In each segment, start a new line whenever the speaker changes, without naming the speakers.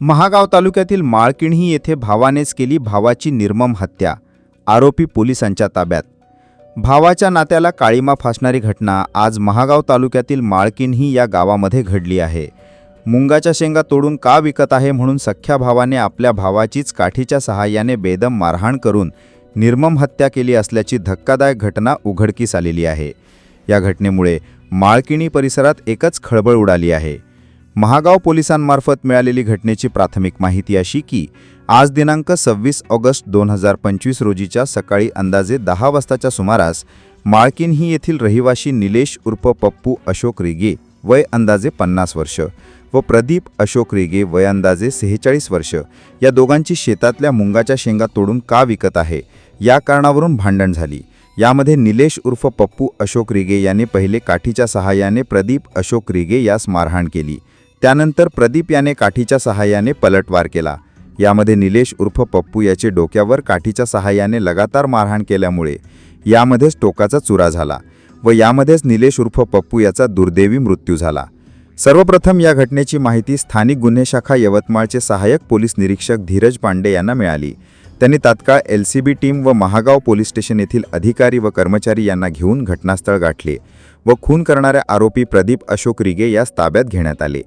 महागाव तालुक्यातील माळकिणही येथे भावानेच केली भावाची निर्मम हत्या आरोपी पोलिसांच्या ताब्यात. भावाच्या नात्याला काळीमा फासणारी घटना आज महागाव तालुक्यातील माळकिणही या गावामध्ये घडली आहे. मुंगाच्या शेंगा तोडून का विकत आहे म्हणून सख्ख्या भावाने आपल्या भावाचीच काठीच्या सहाय्याने बेदम मारहाण करून निर्मम हत्या केली असल्याची धक्कादायक घटना उघडकीस आलेली आहे. या घटनेमुळे माळकिणी परिसरात एकच खळबळ उडाली आहे. महागाव पोलिसांमार्फत मिळालेली घटनेची प्राथमिक माहिती अशी की आज दिनांक सव्वीस ऑगस्ट दोन हजार पंचवीस रोजीच्या सकाळी अंदाजे दहा वाजताच्या सुमारास माळकिन ही येथील रहिवाशी निलेश उर्फ पप्पू अशोक रिगे वय अंदाजे पन्नास वर्ष व प्रदीप अशोक रेगे वय अंदाजे सेहेचाळीस वर्ष या दोघांची शेतातल्या मुंगाच्या शेंगा तोडून का विकत आहे या कारणावरून भांडण झाली. यामध्ये निलेश उर्फ पप्पू अशोक रिगे याने पहिले काठीच्या सहाय्याने प्रदीप अशोक रिगे यास मारहाण केली. त्यानंतर प्रदीप याने काठीच्या सहाय्याने पलटवार केला. यामध्ये निलेश उर्फ पप्पू याचे डोक्यावर काठीच्या सहाय्याने लगातार मारहाण केल्यामुळे यामध्येच टोकाचा चुरा झाला व यामध्येच निलेश उर्फ पप्पू याचा दुर्दैवी मृत्यू झाला. सर्वप्रथम या घटनेची माहिती स्थानिक गुन्हे शाखा यवतमाळचे सहाय्यक पोलीस निरीक्षक धीरज पांडे यांना मिळाली. त्यांनी तात्काळ एल सी बी टीम व महागाव पोलीस स्टेशन येथील अधिकारी व कर्मचारी यांना घेऊन घटनास्थळ गाठले. व खून करणाऱ्या आरोपी प्रदीप अशोक रिगे यास ताब्यात घेण्यात आले.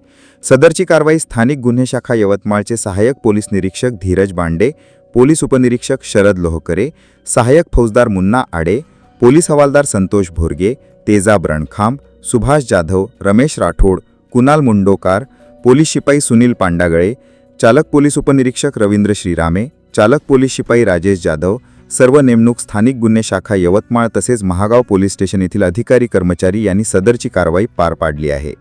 सदरची कारवाई स्थानिक गुन्हे शाखा यवतमाळचे सहाय्यक पोलीस निरीक्षक धीरज बांडे पोलीस उपनिरीक्षक शरद लोहकरे सहाय्यक फौजदार मुन्ना आडे पोलीस हवालदार संतोष भोरगे तेजाब रणखांब सुभाष जाधव रमेश राठोड कुणाल मुंडोकार पोलीस शिपाई सुनील पांडागळे चालक पोलीस उपनिरीक्षक रवींद्र श्रीरामे चालक पोलीस शिपाई राजेश जाधव सर्व नेमणूक स्थानिक गुन्हे शाखा यवतमाळ तसेच महागाव पोलीस स्टेशन येथील अधिकारी कर्मचारी यांनी सदरची कारवाई पार पाडली आहे.